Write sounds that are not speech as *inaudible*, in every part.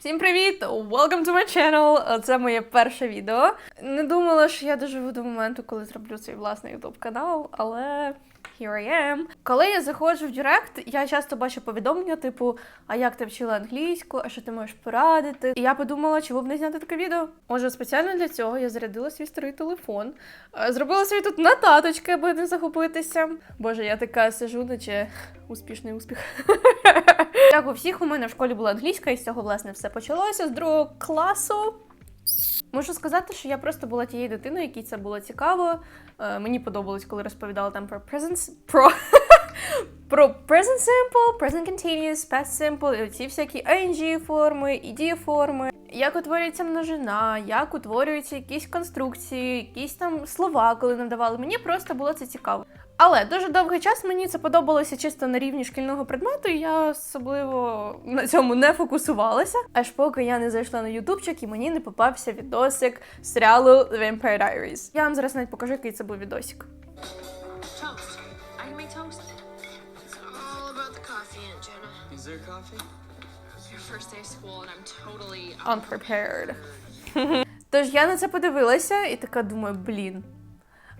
Всім привіт! Welcome to my channel! Це моє перше відео. Не думала, що я доживу до моменту, коли зроблю свій власний YouTube канал, але here I am. Коли я заходжу в Директ, я часто бачу повідомлення, типу, а як ти вчила англійську, а що ти можеш порадити? І я подумала, чому б не зняти таке відео. Отже, спеціально для цього я зарядила свій старий телефон, е, зробила собі тут нотаточки, аби не захопитися. Боже, я така сижу, наче успішний успіх. *laughs* Як у всіх, у мене в школі була англійська, і з цього власне все почалося з другого класу. Можу сказати, що я просто була тією дитиною, якій це було цікаво. Е, мені подобалось, коли розповідала там про present, про, *laughs* про present simple, present continuous, past simple, і оці всякі ing форми, ed форми. Як утворюється множина, як утворюються якісь конструкції, якісь там слова, коли нам давали. Мені просто було це цікаво. Але дуже довгий час мені це подобалося чисто на рівні шкільного предмету, і я особливо на цьому не фокусувалася. Аж поки я не зайшла на ютубчик і мені не попався відосик серіалу The Vampire Diaries. Я вам зараз навіть покажу, який це був відосик. Toast. I make toast. It's all about the coffee, Aunt Jenna. Is there coffee? Unprepared. *laughs* Тож я на це подивилася і така думаю, блін.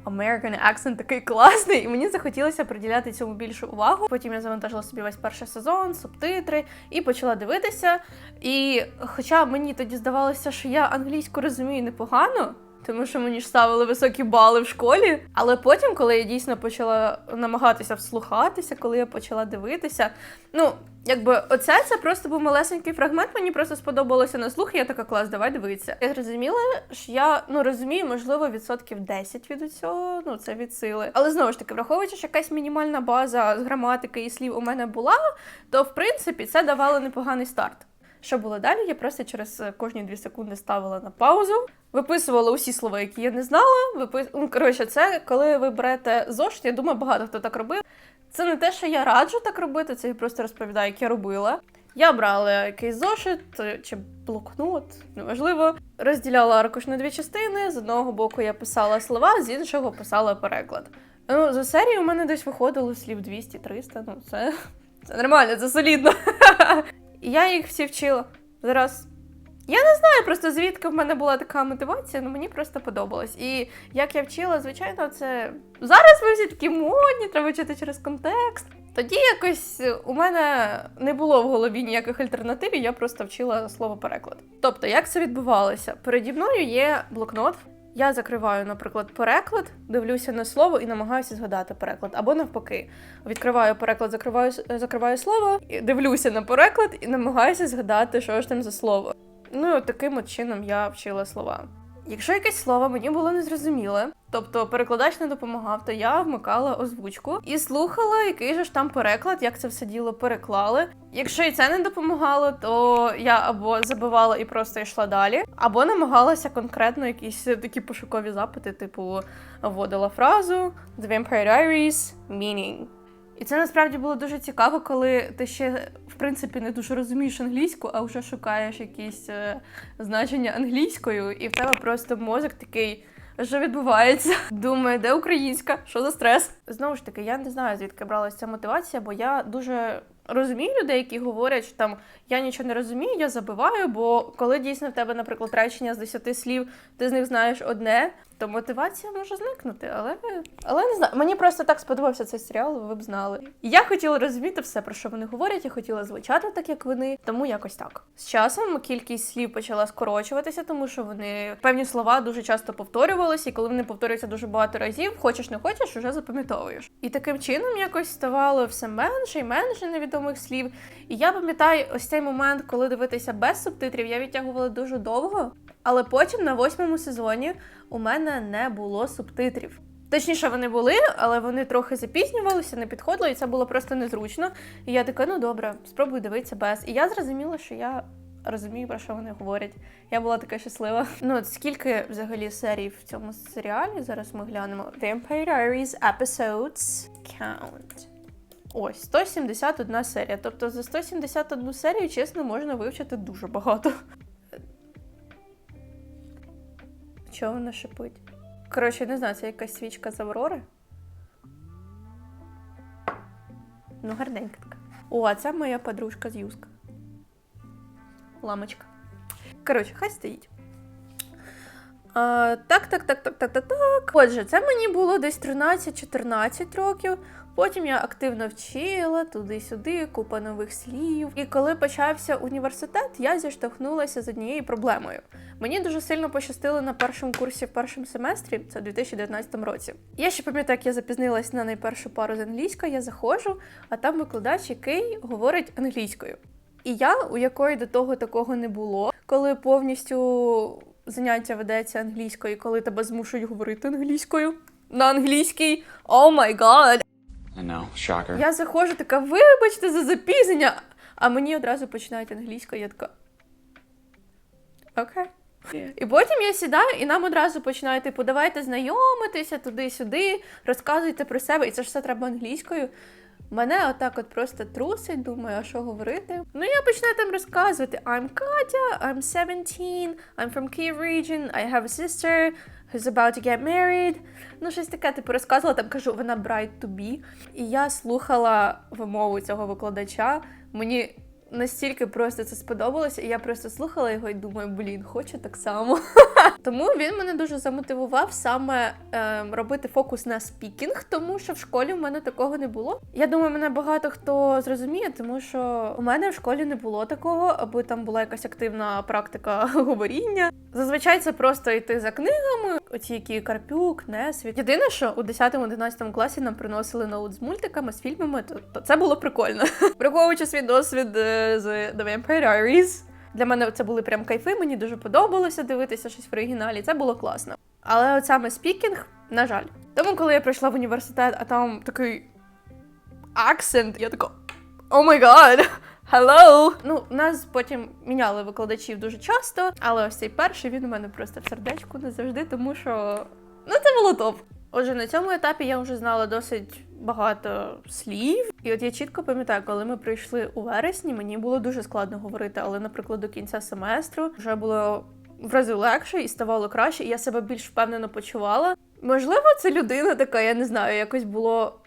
American accent такий класний, і мені захотілося приділяти цьому більшу увагу. Потім я завантажила собі весь перший сезон, субтитри і почала дивитися. І хоча мені тоді здавалося, що я англійську розумію непогано, тому що мені ж ставили високі бали в школі. Але потім, коли я дійсно почала намагатися вслухатися, коли я почала дивитися, ну якби оце це просто був малесенький фрагмент. Мені просто сподобалося на слух. Я така клас, давай дивитися. Я зрозуміла, що я ну розумію, можливо, відсотків 10 від усього. Ну це від сили. Але знову ж таки, враховуючи, що якась мінімальна база з граматики і слів у мене була, то в принципі це давало непоганий старт. Що було далі? Я просто через е, кожні дві секунди ставила на паузу, виписувала усі слова, які я не знала. Випис... Ну, коротше, це коли ви берете зошит, я думаю, багато хто так робив. Це не те, що я раджу так робити, це я просто розповідаю, як я робила. Я брала якийсь зошит е, чи блокнот, неважливо. Розділяла аркуш на дві частини. З одного боку я писала слова, з іншого писала переклад. Ну, за серію у мене десь виходило слів 200-300, ну це, це нормально, це солідно. *laughs* І я їх всі вчила. Зараз. Я не знаю просто звідки в мене була така мотивація, але мені просто подобалось. І як я вчила, звичайно, це зараз ви всі такі модні, треба вчити через контекст. Тоді якось у мене не було в голові ніяких альтернатив, і я просто вчила слово переклад. Тобто, як це відбувалося? Переді мною є блокнот. Я закриваю, наприклад, переклад, дивлюся на слово і намагаюся згадати переклад. Або навпаки, відкриваю переклад, закриваю, закриваю слово, і дивлюся на переклад і намагаюся згадати, що ж там за слово. Ну, і таким от чином я вчила слова. Якщо якесь слово мені було незрозуміле, тобто перекладач не допомагав, то я вмикала озвучку і слухала, який же ж там переклад, як це все діло переклали. Якщо і це не допомагало, то я або забивала і просто йшла далі, або намагалася конкретно якісь такі пошукові запити, типу вводила фразу The Vampire Diaries meaning. І це насправді було дуже цікаво, коли ти ще в принципі не дуже розумієш англійську, а вже шукаєш якісь е, значення англійською, і в тебе просто мозок такий. Що відбувається? *laughs* Думаю, де українська? Що за стрес? Знову ж таки, я не знаю, звідки бралася ця мотивація, бо я дуже розумію людей, які говорять, що там я нічого не розумію, я забиваю. Бо коли дійсно в тебе, наприклад, речення з 10 слів, ти з них знаєш одне, то мотивація може зникнути. Але але не знаю. Мені просто так сподобався цей серіал, ви б знали. Я хотіла розуміти все, про що вони говорять, я хотіла звучати так, як вони, тому якось так. З часом кількість слів почала скорочуватися, тому що вони певні слова дуже часто повторювалися, і коли вони повторюються дуже багато разів, хочеш не хочеш, уже запам'ятовуєш. І таким чином якось ставало все менше і менше невідомих слів. І я пам'ятаю ось цей момент, коли дивитися без субтитрів, я відтягувала дуже довго, але потім на восьмому сезоні у мене не було субтитрів. Точніше, вони були, але вони трохи запізнювалися, не підходили, і це було просто незручно. І я така, ну добре, спробую дивитися без. І я зрозуміла, що я розумію, про що вони говорять. Я була така щаслива. Ну, от скільки взагалі серій в цьому серіалі? Зараз ми глянемо. Vampire Diaries episodes count. Ось 171 серія. Тобто за 171 серію, чесно, можна вивчити дуже багато. Чого вона шипить? Коротше, не знаю, це якась свічка з Аврори. Ну, гарненька така. О, а це моя подружка з Юска. ламочка. Коротше, хай стоїть. А, так, так, так, так, так, так, так. Отже, це мені було десь 13-14 років. Потім я активно вчила туди-сюди, купа нових слів. І коли почався університет, я зіштовхнулася з однією проблемою. Мені дуже сильно пощастило на першому курсі в першому семестрі, це в 2019 році. Я ще пам'ятаю, як я запізнилась на найпершу пару з англійської, я заходжу, а там викладач, який говорить англійською. І я, у якої до того такого не було, коли повністю заняття ведеться англійською, коли тебе змушують говорити англійською на англійській. О май гад! Я заходжу, така, вибачте за запізнення. А мені одразу починають англійською, я така. Окей. І потім я сідаю, і нам одразу починають, типу, давайте знайомитися туди-сюди, розказуйте про себе, і це ж все треба англійською. Мене отак от просто трусить, думаю, а що говорити. Ну я починаю там розказувати: I'm Katya, I'm 17, I'm from Kyiv region, I have a sister who's about to get married. Ну, щось таке, типу, розказувала, там кажу, вона bride to be. І я слухала вимову цього викладача. Мені настільки просто це сподобалося, і я просто слухала його і думаю, блін, хочу так само. *laughs* Тому він мене дуже замотивував саме е, робити фокус на спікінг, тому що в школі в мене такого не було. Я думаю, мене багато хто зрозуміє, тому що у мене в школі не було такого, аби там була якась активна практика *laughs* говоріння. Зазвичай це просто йти за книгами, оці які Карпюк, Несвіт. Єдине, що у 10-11 класі нам приносили ноут з мультиками, з фільмами, то, то це було прикольно. *laughs* Враховуючи свій досвід е, з The Vampire Diaries, для мене це були прям кайфи, мені дуже подобалося дивитися щось в оригіналі, це було класно. Але от саме спікінг, на жаль. Тому, коли я прийшла в університет, а там такий акцент, я така о май гад! Hello! Ну, нас потім міняли викладачів дуже часто, але ось цей перший він у мене просто в сердечку не завжди, тому що ну це було топ. Отже, на цьому етапі я вже знала досить багато слів, і от я чітко пам'ятаю, коли ми прийшли у вересні, мені було дуже складно говорити, але, наприклад, до кінця семестру вже було в рази легше і ставало краще, і я себе більш впевнено почувала. Можливо, це людина така, я не знаю, якось було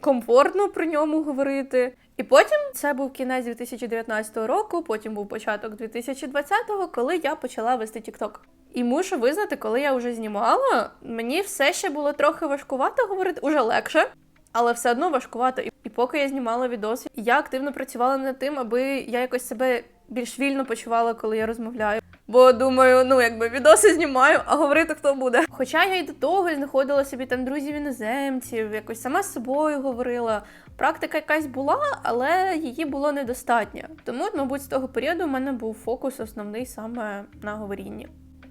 комфортно про ньому говорити. І потім це був кінець 2019 року, потім був початок 2020-го, коли я почала вести TikTok. І мушу визнати, коли я вже знімала, мені все ще було трохи важкувато говорити, уже легше, але все одно важкувато. І- поки я знімала відоси, я активно працювала над тим, аби я якось себе більш вільно почувала, коли я розмовляю. Бо думаю, ну якби відоси знімаю, а говорити хто буде. Хоча я й до того знаходила собі там друзів іноземців, якось сама з собою говорила. Практика якась була, але її було недостатньо. Тому, мабуть, з того періоду в мене був фокус основний саме на говорінні.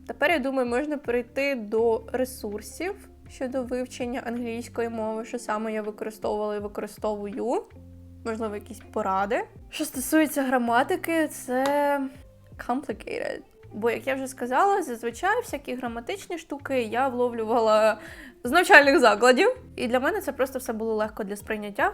Тепер я думаю, можна перейти до ресурсів щодо вивчення англійської мови, що саме я використовувала і використовую. Можливо, якісь поради. Що стосується граматики, це complicated. Бо, як я вже сказала, зазвичай всякі граматичні штуки я вловлювала з навчальних закладів. І для мене це просто все було легко для сприйняття.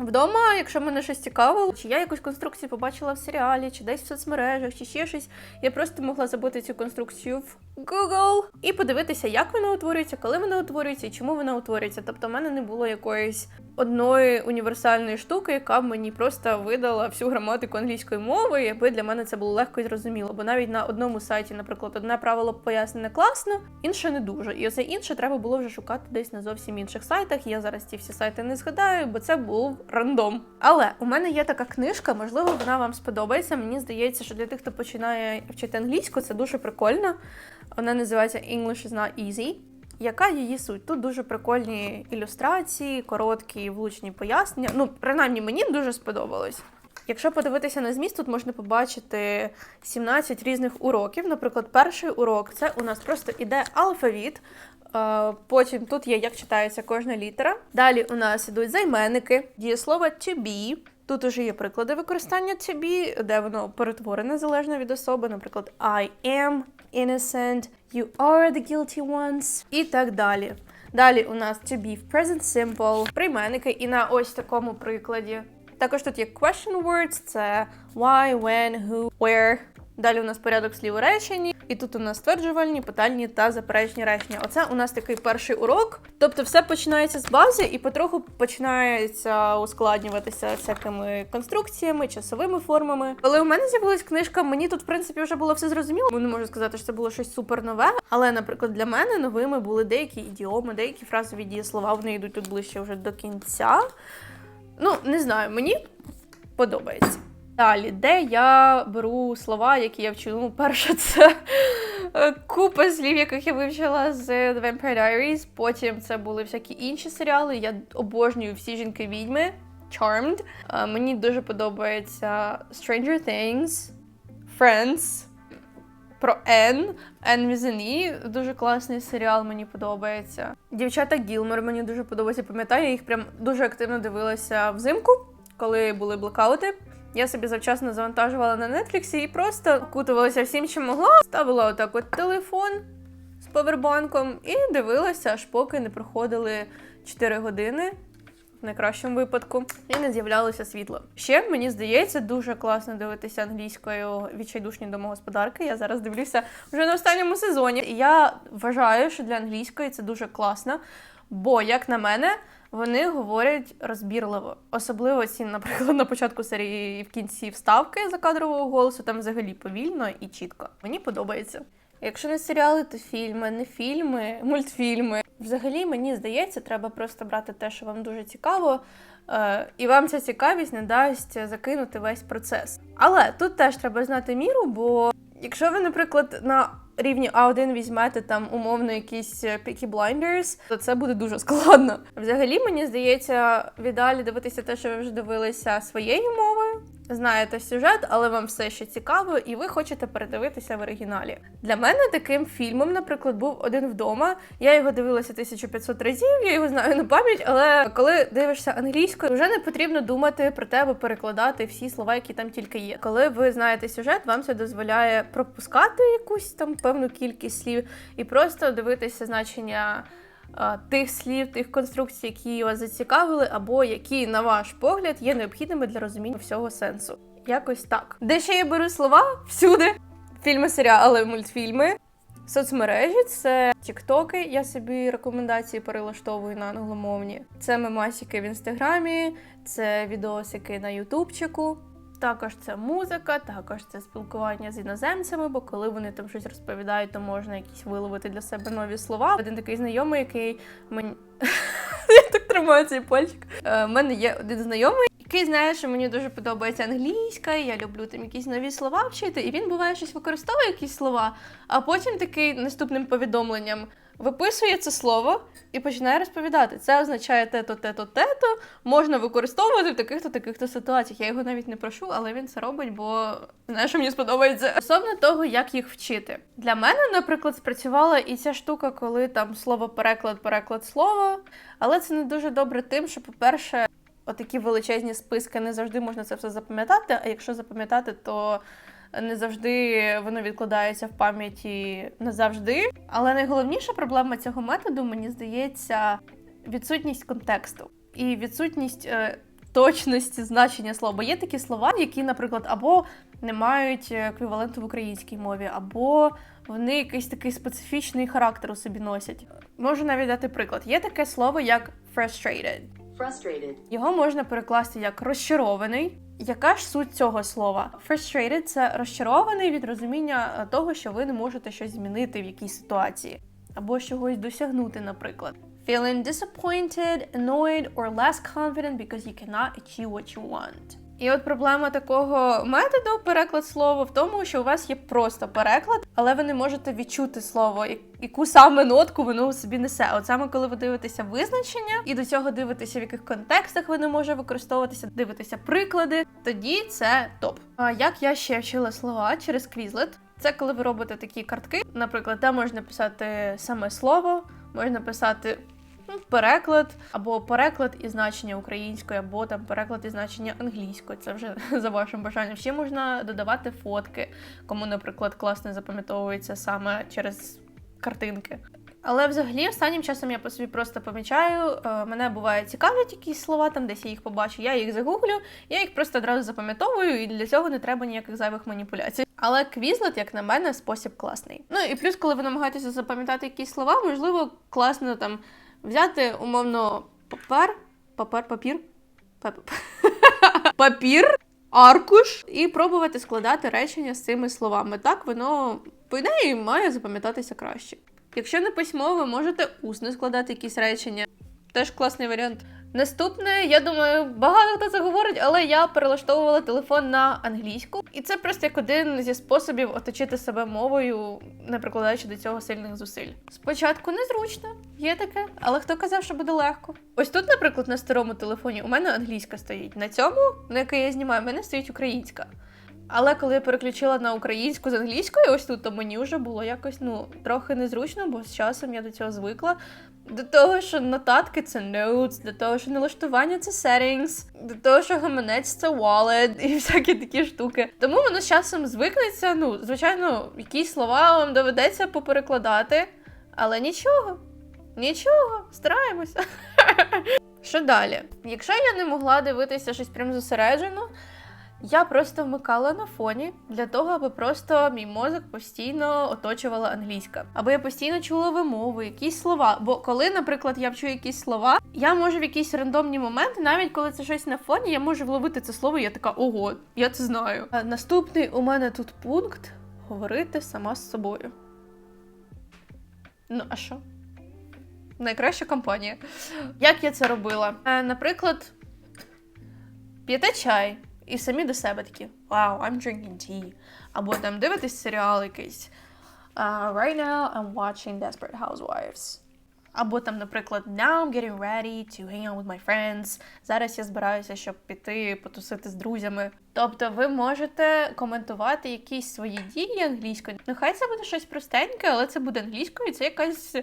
Вдома, якщо мене щось цікавило, чи я якусь конструкцію побачила в серіалі, чи десь в соцмережах, чи ще щось, я просто могла забити цю конструкцію в Google і подивитися, як вона утворюється, коли вона утворюється і чому вона утворюється. Тобто, в мене не було якоїсь одної універсальної штуки, яка б мені просто видала всю граматику англійської мови, і аби для мене це було легко і зрозуміло. Бо навіть на одному сайті, наприклад, одне правило пояснене класно, інше не дуже. І оце інше треба було вже шукати десь на зовсім інших сайтах. Я зараз ці всі сайти не згадаю, бо це був рандом. Але у мене є така книжка, можливо, вона вам сподобається. Мені здається, що для тих, хто починає вчити англійську, це дуже прикольно. Вона називається English is not easy. Яка її суть? Тут дуже прикольні ілюстрації, короткі влучні пояснення. Ну, принаймні, мені дуже сподобалось. Якщо подивитися на зміст, тут можна побачити 17 різних уроків. Наприклад, перший урок це у нас просто іде алфавіт. Потім тут є, як читається кожна літера. Далі у нас ідуть займенники, дієслово to be. Тут уже є приклади використання to be, де воно перетворене залежно від особи. Наприклад, I am innocent, you are the guilty ones і так далі. Далі у нас to be в present simple, прийменники, і на ось такому прикладі. Також тут є question words, це why, when, who, where. Далі у нас порядок слів у реченні, і тут у нас стверджувальні, питальні та заперечні речення. Оце у нас такий перший урок. Тобто, все починається з бази і потроху починається ускладнюватися всякими конструкціями, часовими формами. Коли у мене з'явилась книжка, мені тут в принципі вже було все зрозуміло. Не можу сказати, що це було щось супер нове. Але, наприклад, для мене новими були деякі ідіоми, деякі фразові дієслова. Вони йдуть тут ближче вже до кінця. Ну, не знаю, мені подобається. Далі, де я беру слова, які я вчу. Ну, перше, це купа слів, яких я вивчила з The Vampire Diaries. Потім це були всякі інші серіали. Я обожнюю всі жінки відьми. Charmed. Е, Мені дуже подобається Stranger Things, Friends. Про Ен, Ен Візені, дуже класний серіал, мені подобається. Дівчата Гілмор мені дуже подобається. Пам'ятаю, я їх прям дуже активно дивилася взимку, коли були блокаути. Я собі завчасно завантажувала на Нетфліксі і просто окутувалася всім, чим могла. Ставила отак от телефон з повербанком і дивилася, аж поки не проходили 4 години. В найкращому випадку, і не з'являлося світло. Ще мені здається, дуже класно дивитися англійською відчайдушні домогосподарки. Я зараз дивлюся вже на останньому сезоні. І я вважаю, що для англійської це дуже класно, бо, як на мене, вони говорять розбірливо. Особливо ці, наприклад, на початку серії і в кінці вставки закадрового голосу, там взагалі повільно і чітко. Мені подобається. Якщо не серіали, то фільми, не фільми, мультфільми. Взагалі, мені здається, треба просто брати те, що вам дуже цікаво, е, і вам ця цікавість не дасть закинути весь процес. Але тут теж треба знати міру, бо якщо ви, наприклад, на рівні А1 візьмете там умовно якісь е, Peaky Blinders, то це буде дуже складно. Взагалі, мені здається, віддалі дивитися те, що ви вже дивилися своєю мовою. Знаєте сюжет, але вам все ще цікаво, і ви хочете передивитися в оригіналі. Для мене таким фільмом, наприклад, був один вдома. Я його дивилася 1500 разів, я його знаю на пам'ять, але коли дивишся англійською, вже не потрібно думати про те, аби перекладати всі слова, які там тільки є. Коли ви знаєте сюжет, вам це дозволяє пропускати якусь там певну кількість слів і просто дивитися значення тих слів, тих конструкцій, які вас зацікавили, або які, на ваш погляд, є необхідними для розуміння всього сенсу. Якось так. Де ще я беру слова? Всюди. Фільми, серіали, мультфільми. Соцмережі це тіктоки. Я собі рекомендації перелаштовую на англомовні. Це мемасики в інстаграмі, це відосики на ютубчику. Також це музика, також це спілкування з іноземцями, бо коли вони там щось розповідають, то можна якісь виловити для себе нові слова. Один такий знайомий, який мені *laughs* я так тримаю цей пальчик. У мене є один знайомий, який знає, що мені дуже подобається англійська, я люблю там якісь нові слова вчити, і він буває щось використовує якісь слова, а потім такий наступним повідомленням виписує це слово і починає розповідати. Це означає те-то, те-то, те-то, можна використовувати в таких-то таких-то ситуаціях. Я його навіть не прошу, але він це робить, бо знає, що мені сподобається. Стосовно того, як їх вчити. Для мене, наприклад, спрацювала і ця штука, коли там слово переклад, переклад слова, але це не дуже добре тим, що, по-перше, отакі величезні списки не завжди можна це все запам'ятати. А якщо запам'ятати, то не завжди воно відкладається в пам'яті назавжди. Але найголовніша проблема цього методу, мені здається, відсутність контексту і відсутність е, точності значення слова. Бо є такі слова, які, наприклад, або не мають еквіваленту в українській мові, або вони якийсь такий специфічний характер у собі носять. Можу навіть дати приклад. Є таке слово як frustrated. frustrated, Його можна перекласти як розчарований. Яка ж суть цього слова? Frustrated – це розчарований від розуміння е, того, що ви не можете щось змінити в якійсь ситуації, або чогось досягнути, наприклад. Feeling disappointed, annoyed or less confident because you cannot achieve what you want. І от проблема такого методу переклад слова в тому, що у вас є просто переклад, але ви не можете відчути слово, яку саме нотку воно у собі несе. От саме коли ви дивитеся визначення і до цього дивитеся, в яких контекстах воно може використовуватися, дивитеся приклади, тоді це топ. А як я ще вчила слова через Quizlet? Це коли ви робите такі картки, наприклад, там можна писати саме слово, можна писати переклад, або переклад і значення українською, або там переклад і значення англійською. Це вже *laughs* за вашим бажанням. Ще можна додавати фотки, кому, наприклад, класно запам'ятовується саме через картинки. Але взагалі останнім часом я по собі просто помічаю, е, мене буває цікавлять якісь слова, там десь я їх побачу, я їх загуглю, я їх просто одразу запам'ятовую, і для цього не треба ніяких зайвих маніпуляцій. Але квізлет, як на мене, спосіб класний. Ну і плюс, коли ви намагаєтеся запам'ятати якісь слова, можливо, класно там взяти умовно папер, папер, папір, пап- *laughs* папір, аркуш і пробувати складати речення з цими словами. Так воно, по ідеї, має запам'ятатися краще. Якщо не письмово, можете усно складати якісь речення. Теж класний варіант. Наступне, я думаю, багато хто це говорить, але я перелаштовувала телефон на англійську, і це просто як один зі способів оточити себе мовою, не прикладаючи до цього сильних зусиль. Спочатку незручно, є таке, але хто казав, що буде легко? Ось тут, наприклад, на старому телефоні у мене англійська стоїть. На цьому, на який я знімаю, в мене стоїть українська. Але коли я переключила на українську з англійської, ось тут, то мені вже було якось ну трохи незручно, бо з часом я до цього звикла. До того, що нотатки це notes, до того, що налаштування це settings, до того, що гаманець це wallet і *laughs* всякі такі штуки. Тому воно з часом звикнеться. Ну, звичайно, якісь слова вам доведеться поперекладати, але нічого, нічого, стараємося. *laughs* Що далі? Якщо я не могла дивитися щось прям зосереджено, я просто вмикала на фоні для того, аби просто мій мозок постійно оточувала англійська. Аби я постійно чула вимови, якісь слова. Бо коли, наприклад, я вчу якісь слова, я можу в якісь рандомні моменти, навіть коли це щось на фоні, я можу вловити це слово, і я така, ого, я це знаю. А наступний у мене тут пункт говорити сама з собою. Ну, а що? Найкраща компанія. Як я це робила? Е, наприклад, п'єте чай і самі до себе такі Wow, I'm drinking tea. Або там дивитесь серіал якийсь. Uh, right now I'm watching Desperate Housewives. Або там, наприклад, Now I'm getting ready to hang out with my friends. Зараз я збираюся, щоб піти потусити з друзями. Тобто ви можете коментувати якісь свої дії англійською. Нехай це буде щось простеньке, але це буде англійською, і це якась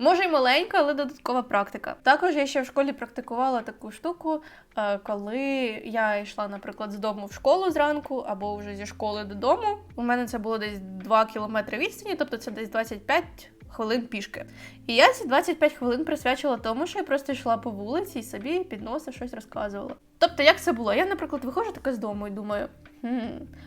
Може й маленька, але додаткова практика. Також я ще в школі практикувала таку штуку, е, коли я йшла, наприклад, з дому в школу зранку або вже зі школи додому. У мене це було десь 2 кілометри відстані, тобто це десь 25 хвилин пішки. І я ці 25 хвилин присвячила тому, що я просто йшла по вулиці і собі під носа щось розказувала. Тобто, як це було? Я, наприклад, виходжу така з дому і думаю. Хм,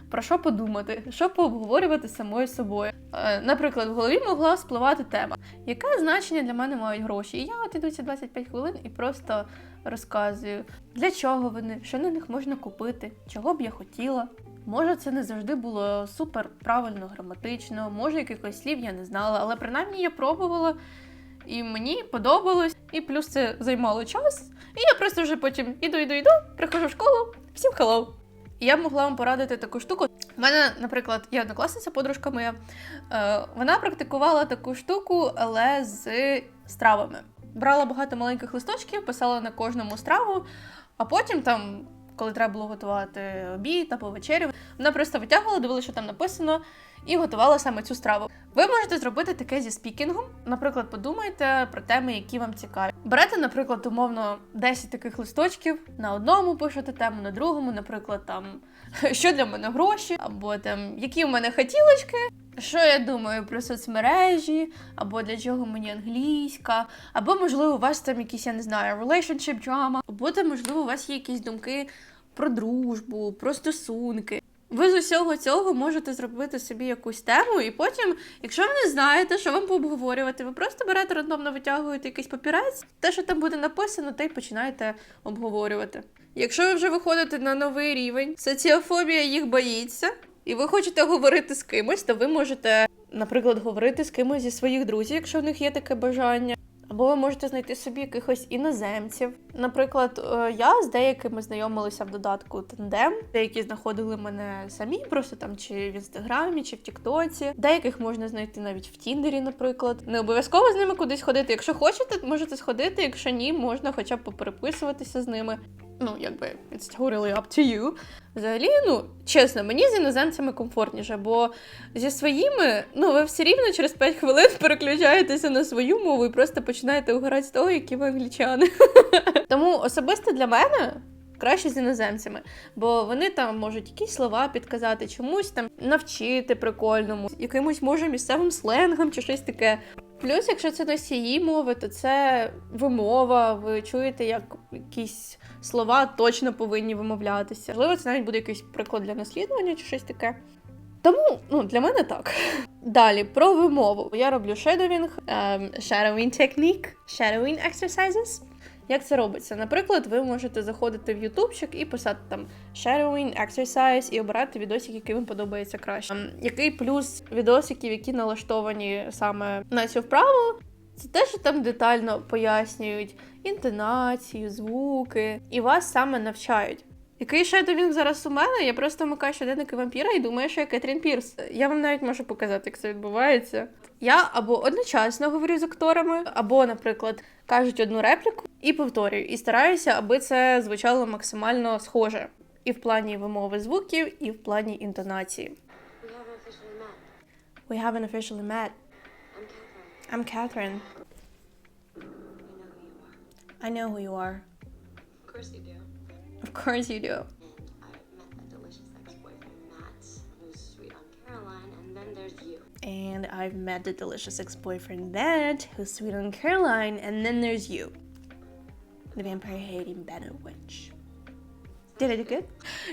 про що подумати, що пообговорювати самою собою. Е, наприклад, в голові могла спливати тема, яке значення для мене мають гроші. І я от іду ці 25 хвилин і просто розказую, для чого вони, що на них можна купити, чого б я хотіла. Може, це не завжди було супер правильно граматично, може, якихось слів я не знала, але принаймні я пробувала. І мені подобалось, і плюс це займало час. І я просто вже потім іду, іду, іду, приходжу в школу, всім hello. І я б могла вам порадити таку штуку. У мене, наприклад, є однокласниця, подружка моя. Е, вона практикувала таку штуку, але з стравами. Брала багато маленьких листочків, писала на кожному страву, а потім там. Коли треба було готувати обід або вечерю, вона просто витягувала, дивилася, що там написано, і готувала саме цю страву. Ви можете зробити таке зі спікінгом. Наприклад, подумайте про теми, які вам цікаві. Берете, наприклад, умовно 10 таких листочків. На одному пишете тему, на другому, наприклад, там *laughs* що для мене гроші, або там які у мене хотілочки. Що я думаю про соцмережі, або для чого мені англійська, або, можливо, у вас там якісь, я не знаю, relationship drama, або можливо, у вас є якісь думки про дружбу, про стосунки. Ви з усього цього можете зробити собі якусь тему, і потім, якщо ви не знаєте, що вам пообговорювати, ви просто берете рандомно витягуєте якийсь папірець, те, що там буде написано, те й починаєте обговорювати. Якщо ви вже виходите на новий рівень, соціофобія їх боїться, і ви хочете говорити з кимось, то ви можете, наприклад, говорити з кимось зі своїх друзів, якщо в них є таке бажання. Або ви можете знайти собі якихось іноземців. Наприклад, е, я з деякими знайомилася в додатку Тандем, деякі знаходили мене самі, просто там чи в інстаграмі, чи в Тіктоці. Деяких можна знайти навіть в Тіндері, наприклад. Не обов'язково з ними кудись ходити. Якщо хочете, можете сходити. Якщо ні, можна хоча б попереписуватися з ними. Ну, якби it's totally up to you. Взагалі, ну чесно, мені з іноземцями комфортніше, бо зі своїми, ну ви все рівно через 5 хвилин *laughs* переключаєтеся на свою мову і просто починаєте угорати з того, які ви англічани. *laughs* Тому особисто для мене краще з іноземцями, бо вони там можуть якісь слова підказати, чомусь там навчити прикольному, якимось може місцевим сленгом чи щось таке. Плюс, якщо це носії мови, то це вимова. Ви чуєте, як якісь слова точно повинні вимовлятися. Можливо, це навіть буде якийсь приклад для наслідування чи щось таке. Тому ну, для мене так. *laughs* Далі про вимову. Я роблю shadowing, ем, shadowing technique, shadowing exercises. Як це робиться? Наприклад, ви можете заходити в ютубчик і писати там shadowing exercise і обирати відосик, який вам подобається краще. Ем, Який плюс відосиків, які налаштовані саме на цю вправу, це те, що там детально пояснюють інтонацію, звуки, і вас саме навчають. Який шедовінг зараз у мене? Я просто вмикаю щоденники вампіра і думаю, що я Кетрін Пірс. Я вам навіть можу показати, як це відбувається. Я або одночасно говорю з акторами, або, наприклад, кажуть одну репліку і повторюю. І стараюся, аби це звучало максимально схоже. І в плані вимови звуків, і в плані інтонації. We haven't officially met. We haven't officially met. I'm Catherine. I know who you are. I know who you are. Of course you do. Of course you do. And I've met a delicious ex-boyfriend, Matt, who's sweet on Caroline, and then there's you. And I've met the delicious ex-boyfriend Ned, who's sweet on Caroline, and then there's you. The vampire hating Bennett Witch. Did I do good?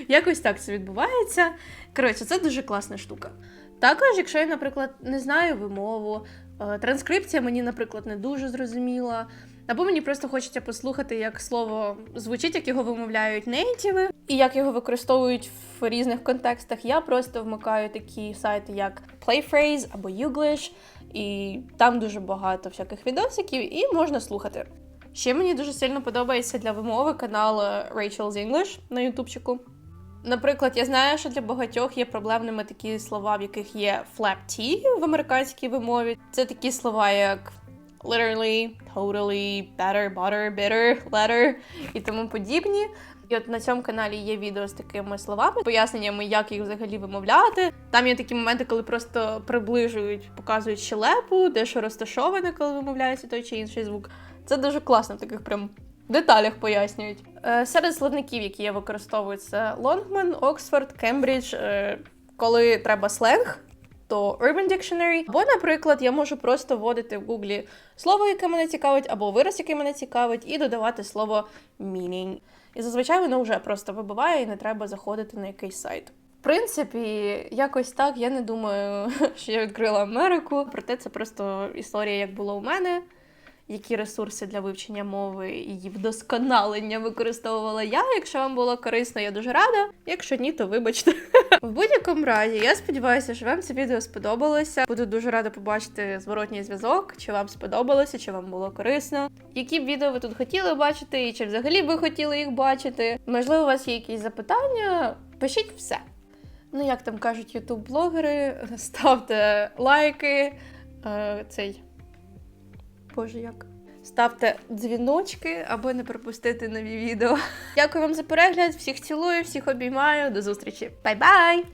Якось так це відбувається. Коротше, це дуже класна штука. Також, якщо я, наприклад, не знаю вимову, е, транскрипція мені, наприклад, не дуже зрозуміла. Або мені просто хочеться послухати, як слово звучить, як його вимовляють нейтіви, і як його використовують в різних контекстах. Я просто вмикаю такі сайти, як Playphrase або Youglish, і там дуже багато всяких відосиків, і можна слухати. Ще мені дуже сильно подобається для вимови канал е, Rachel's English на ютубчику. Наприклад, я знаю, що для багатьох є проблемними такі слова, в яких є flap T в американській вимові. Це такі слова, як literally, totally, better, butter, bitter, letter і тому подібні. І от на цьому каналі є відео з такими словами, поясненнями, як їх взагалі вимовляти. Там є такі моменти, коли просто приближують, показують щелепу, де що розташоване, коли вимовляється той чи інший звук. Це дуже класно в таких прям деталях пояснюють. Е, серед словників, які я використовую, це Longman, Oxford, Cambridge. Коли треба сленг, то Urban Dictionary. Або, наприклад, я можу просто вводити в Гуглі слово, яке мене цікавить, або вираз, який мене цікавить, і додавати слово meaning. І зазвичай воно вже просто вибиває, і не треба заходити на якийсь сайт. В принципі, якось так. Я не думаю, *laughs* що я відкрила Америку. Проте це просто історія, як було у мене. Які ресурси для вивчення мови і її вдосконалення використовувала я. Якщо вам було корисно, я дуже рада. Якщо ні, то вибачте. *laughs* В будь-якому разі, я сподіваюся, що вам це відео сподобалося. Буду дуже рада побачити зворотній зв'язок, чи вам сподобалося, чи вам було корисно. Які б відео ви тут хотіли бачити, і чи взагалі ви хотіли їх бачити? Можливо, у вас є якісь запитання? Пишіть все. Ну, як там кажуть ютуб-блогери, *laughs* ставте лайки. Е, цей. Боже, як? Ставте дзвіночки, аби не пропустити нові відео. Дякую вам за перегляд. Всіх цілую, всіх обіймаю. До зустрічі. Бай-бай!